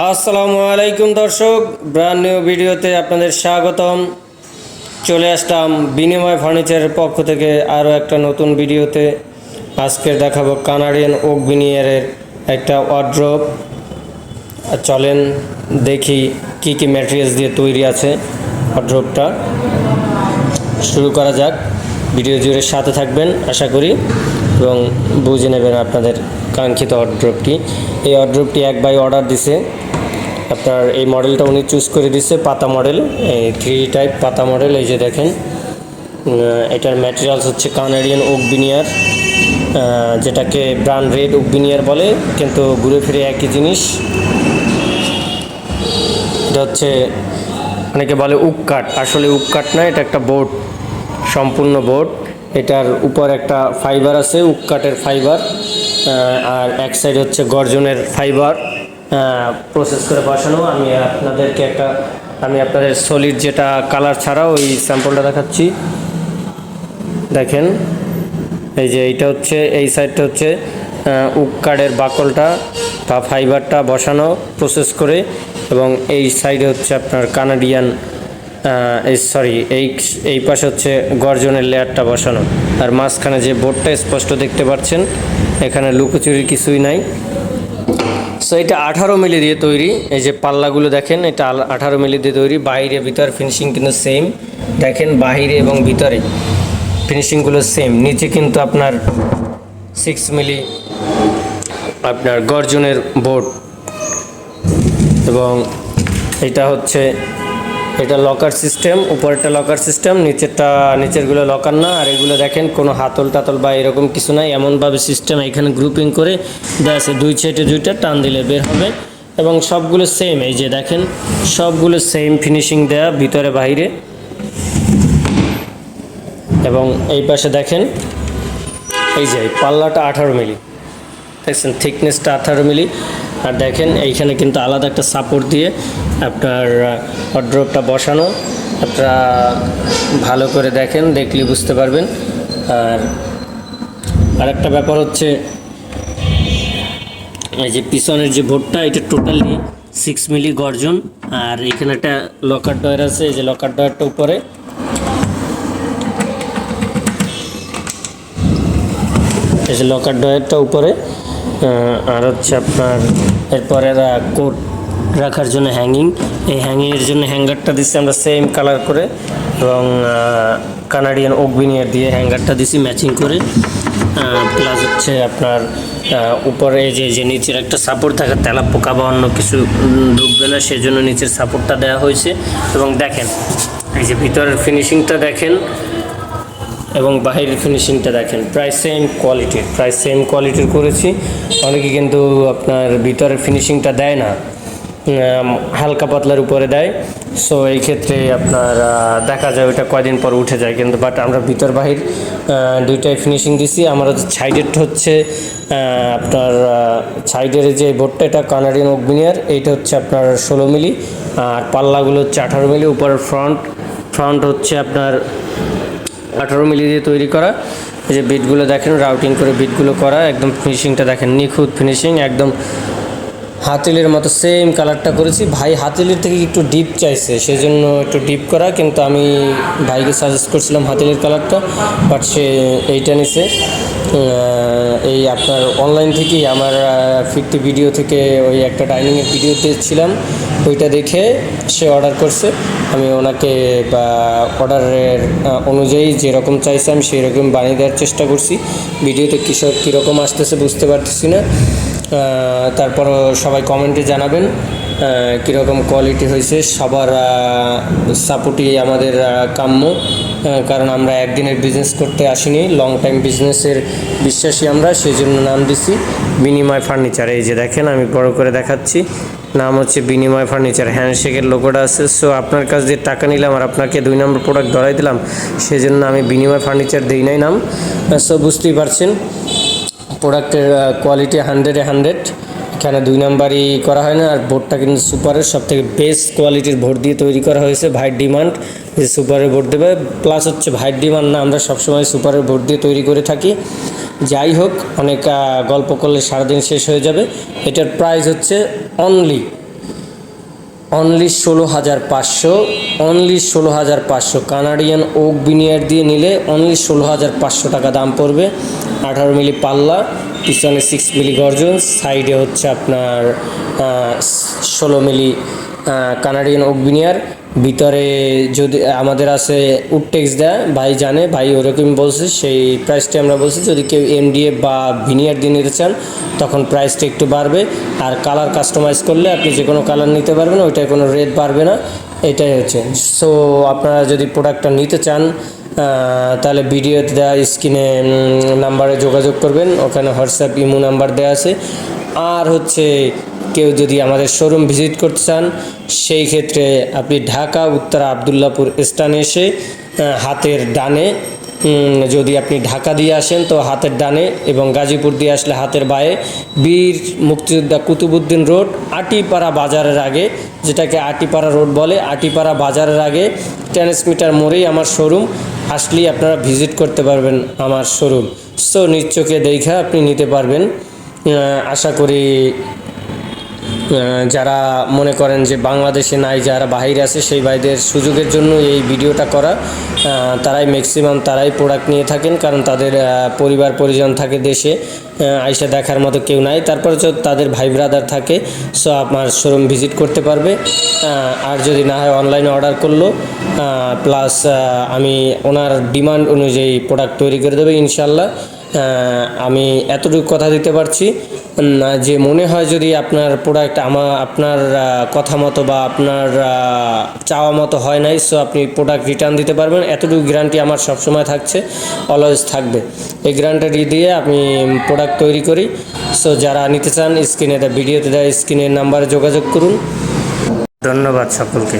আসসালামু আলাইকুম দর্শক ব্র্যান্ড নিউ ভিডিওতে আপনাদের স্বাগতম। চলে আসলাম বিনিময় ফার্নিচারের পক্ষ থেকে আরও একটা নতুন ভিডিওতে। আজকের দেখাবো কানাডিয়ান ওক বিনিয়ারের একটা ওয়ার্ড্রোপ চলেন দেখি কি কি ম্যাটেরিয়ালস দিয়ে তৈরি আছে ওয়ার্ড্রোপটা শুরু করা যাক, ভিডিও জুড়ে সাথে থাকবেন, আশা করি। এবং বুঝে নেবেন আপনাদের কাঙ্ক্ষিত অর্ড্রপটি এই অর্ড্রপটি এক বাই অর্ডার দিছে। আপনার এই মডেলটা উনি চুজ করে দিছে, পাতা মডেল এই থ্রি টাইপ পাতা মডেল এই যে দেখেন। এটার ম্যাটেরিয়ালস হচ্ছে কানাডিয়ান ওক বিনিয়ার যেটাকে ব্রান্ড রেড ওক বিনিয়ার বলে, কিন্তু ঘুরে ফিরে একই জিনিস। এটা হচ্ছে, অনেকে বলে উক কাঠ। আসলে উক কাঠ না, এটা একটা বোর্ড সম্পূর্ণ বোর্ড এটার উপর একটা ফাইবার আছে উক কাঠের ফাইবার আর এক সাইড হচ্ছে গর্জনের ফাইবার প্রসেস করে বসানো। আমি আপনাদেরকে একটা আমি আপনাদের সলিড যেটা কালার ছাড়া ওই স্যাম্পলটা দেখাচ্ছি। দেখেন এই যে এইটা হচ্ছে এই সাইডটা হচ্ছে আহ, উক কার্ডের বাকলটা বা ফাইবারটা বসানো প্রসেস করে এবং এই সাইডে হচ্ছে আপনার কানাডিয়ান সরি এই এই পাশে হচ্ছে গর্জনের লেয়ারটা বসানো। আর মাঝখানে যে বোর্ডটা স্পষ্ট দেখতে পাচ্ছেন, এখানে লুকোচুরি কিছুই নাই। সো এটা আঠারো মিলি দিয়ে তৈরি। এই যে পাল্লাগুলো দেখেন, এটা আঠারো মিলি দিয়ে তৈরি। বাইরে, ভিতর ফিনিশিং কিন্তু সেম দেখেন বাহিরে এবং ভিতরে ফিনিশিংগুলো সেম নিচে কিন্তু আপনার সিক্স মিলি আপনার গর্জনের বোর্ড। এবং এটা হচ্ছে এটা লকার সিস্টেম উপরেরটা লকার সিস্টেম নিচেরটা, নিচেরগুলো লকার না, আর এগুলো দেখেন, কোনো হাতল টাতল বা এরকম কিছু নাই। এমনভাবে সিস্টেম এখানে গ্রুপিং করে দেওয়া আছে। দুই সাইডে দুইটা টান দিলে বের হবে। এবং সবগুলো সেম এই যে দেখেন, সবগুলো সেম ফিনিশিং দেয়া ভিতরে বাইরে এবং এই পাশে দেখেন, এই যে পাল্লাটা আঠারো মিলি। দেখছেন থিকনেসটা আঠারো মিলি। আর দেখেন, এইখানে কিন্তু আলাদা একটা সাপোর্ট দিয়ে আপনার অড্রপটা বসানো। আপনারা ভালো করে দেখেন দেখলে বুঝতে পারবেন। আর আরেকটা ব্যাপার হচ্ছে, এই যে পিছনের যে ভোটটা এটা টোটালি সিক্স মিলি গর্জন। আর এখানে একটা লকার ডয়ার আছে, এই যে লকার ডয়ারটা উপরে। এই যে লকার ডয়ারটা উপরে। আর হচ্ছে আপনার এরপরে কোট রাখার জন্য হ্যাঙ্গিং এই হ্যাঙ্গিংয়ের জন্য হ্যাঙ্গারটা দিচ্ছি আমরা সেম কালার করে এবং কানাডিয়ান ওক বিনিয়ার দিয়ে হ্যাঙ্গারটা দিছি ম্যাচিং করে। প্লাস হচ্ছে আপনার উপরে যে যে নিচের একটা সাপোর্ট থাকে তেলা পোকা বা অন্য কিছু ঢুকবে না সেজন্য নিচের সাপোর্টটা দেওয়া হয়েছে। এবং দেখেন, এই যে ভিতরের ফিনিশিংটা দেখেন এবং বাহিরের ফিনিশিংটা দেখেন প্রায় সেম কোয়ালিটির প্রায় সেম কোয়ালিটির করেছি। অনেকে কিন্তু আপনার ভিতরের ফিনিশিংটা দেয় না হালকা পাতলার উপরে দেয়। সো এই ক্ষেত্রে আপনার দেখা যায় ওইটা কয়দিন পর উঠে যায়। কিন্তু বাট আমরা ভিতর বাহির দুইটাই ফিনিশিং দিছি। আমার সাইডেরটা হচ্ছে আপনার সাইডের যে বোর্ডটা, এটা কানাডিয়ান অগ্নিয়ার এইটা হচ্ছে আপনার ষোলো মিলি। আর পাল্লাগুলো হচ্ছে আঠারো মিলি। উপরের ফ্রন্ট ফ্রন্ট হচ্ছে আপনার আঠারো মিলি দিয়ে তৈরি করা। এই যে বিটগুলো দেখেন রাউটিং করে বিটগুলো করা, একদম ফিনিশিংটা দেখেন, নিখুঁত ফিনিশিং একদম হাতিলের মতো সেম কালারটা করেছি। ভাই হাতিলের থেকে একটু ডিপ চাইছে, সেজন্য একটু ডিপ করা, কিন্তু আমি ভাইকে সাজেস্ট করছিলাম হাতিলের কালারটা বাট সে এইটা নিছে। এই আপনার অনলাইন থেকেই আমার ফিফটি ভিডিও থেকে ওই একটা ডাইনিংয়ের ভিডিও দিয়েছিলাম ওইটা দেখে সে অর্ডার করছে। আমি ওনাকে, বা অর্ডারের অনুযায়ী যেরকম চাইছে আমি সেই রকম বানিয়ে দেওয়ার চেষ্টা করছি। ভিডিওতে কৃষক কীরকম আসতেছে বুঝতে পারতেছি না। আহ, তারপরও সবাই কমেন্টে জানাবেন কীরকম কোয়ালিটি হয়েছে সবার সাপোর্টই আমাদের কাম্য কারণ আমরা একদিনের বিজনেস করতে আসিনি লং টাইম বিজনেসের বিশ্বাসী আমরা সেই জন্য নাম দিছি বিনিময় ফার্নিচার এই যে দেখেন আমি বড় করে দেখাচ্ছি নাম হচ্ছে বিনিময় ফার্নিচার হ্যান্ডশেকের লোগোটা আছে। সো আপনার কাছ দিয়ে টাকা নিলাম আর আপনাকে দুই নম্বর প্রোডাক্ট ধরাই দিলাম সেজন্য আমি বিনিময় ফার্নিচার দিই নাই নাম। সো বুঝতেই পারছেন। প্রোডাক্টের কোয়ালিটি হান্ড্রেডে হান্ড্রেড এখানে দুই নাম্বারই করা হয় না, আর বোর্ডটা কিন্তু সুপারের সব থেকে বেস্ট কোয়ালিটির ভোট দিয়ে তৈরি করা হয়েছে ভাইট ডিমান্ড যে সুপারের ভোট দেবে। প্লাস হচ্ছে ভাইট ডিমান্ড না, আমরা সবসময় সুপারের ভোট দিয়ে তৈরি করে থাকি। যাই হোক, অনেক গল্প করলে সারাদিন শেষ হয়ে যাবে। এটার প্রাইস হচ্ছে অনলি অনলি ষোলো হাজার পাঁচশো, অনলি ষোলো হাজার পাঁচশো কানাডিয়ান ওক বিনিয়ার দিয়ে নিলে অনলি ষোলো হাজার পাঁচশো টাকা দাম পড়বে। আঠারো মিলি পাল্লা পিছনে সিক্স মিলি গর্জন সাইডে হচ্ছে আপনার ষোলো মিলি কানাডিয়ান ওক বিনিয়ার ভিতরে যদি আমাদের আছে উডটেক্স দেয় ভাই জানে, ভাই ওরকম বলছে, সেই প্রাইসটি আমরা বলছি, যদি কেউ এমডিএফ বা ভিনিয়ার দিয়ে নিতে চান, তখন প্রাইসটা একটু বাড়বে। আর কালার কাস্টমাইজ করলে আপনি যে কোনো কালার নিতে পারবেন ওইটায় কোনো রেট বাড়বে না। এটাই হচ্ছে। সো আপনারা যদি প্রোডাক্টটা নিতে চান তাহলে ভিডিও দেওয়া স্ক্রিনে নাম্বারে যোগাযোগ করবেন। ওখানে হোয়াটসঅ্যাপ ইমো নাম্বার দেওয়া আছে। আর হচ্ছে কেউ যদি আমাদের শোরুম ভিজিট করতে চান, সেই ক্ষেত্রে আপনি ঢাকা, উত্তরা, আবদুল্লাপুর স্থানে এসে হাতের ডানে যদি আপনি ঢাকা দিয়ে আসেন, তো হাতের ডানে এবং গাজীপুর দিয়ে আসলে হাতের বায়ে বীর মুক্তিযোদ্ধা কুতুবুদ্দিন রোড, আটিপাড়া বাজারের আগে, যেটাকে আটিপাড়া রোড বলে, আটিপাড়া বাজারের আগে ট্রান্সমিটার মোড়েই আমার শোরুম আসলেই আপনারা ভিজিট করতে পারবেন আমার শোরুম সো নিশ্চকে দেখা আপনি নিতে পারবেন। আশা করি যারা মনে করেন যে বাংলাদেশে নাই, যারা বাইরে আছে, সেই ভাইদের সুযোগের জন্য এই ভিডিওটা করা। তারাই ম্যাক্সিমাম তারাই প্রোডাক্ট নিয়ে থাকেন, কারণ তাদের পরিবার, পরিজন থাকে দেশে আইসা দেখার মতো কেউ নাই। তারপরে তো তাদের ভাই ব্রাদার থাকে সো আমার শোরুম ভিজিট করতে পারবে। আর যদি না হয় অনলাইনে অর্ডার করল প্লাস আমি ওনার ডিমান্ড অনুযায়ী প্রোডাক্ট তৈরি করে দেবে, ইনশাল্লাহ। আমি এতটুকু কথা দিতে পারছি। যে মনে হয় যদি আপনার প্রোডাক্ট আমার আপনার কথা মতো বা আপনার চাওয়া মতো হয় নাই সো আপনি প্রোডাক্ট রিটার্ন দিতে পারবেন। এতটুকু গ্যারান্টি আমার সবসময় থাকছে অলওয়েজ থাকবে। এই গ্যারান্টি দিয়ে আমি প্রোডাক্ট তৈরি করি। সো যারা নিতে চান স্ক্রিনে ভিডিওতে দেয় স্ক্রিনের নাম্বারে যোগাযোগ করুন। ধন্যবাদ সকলকে।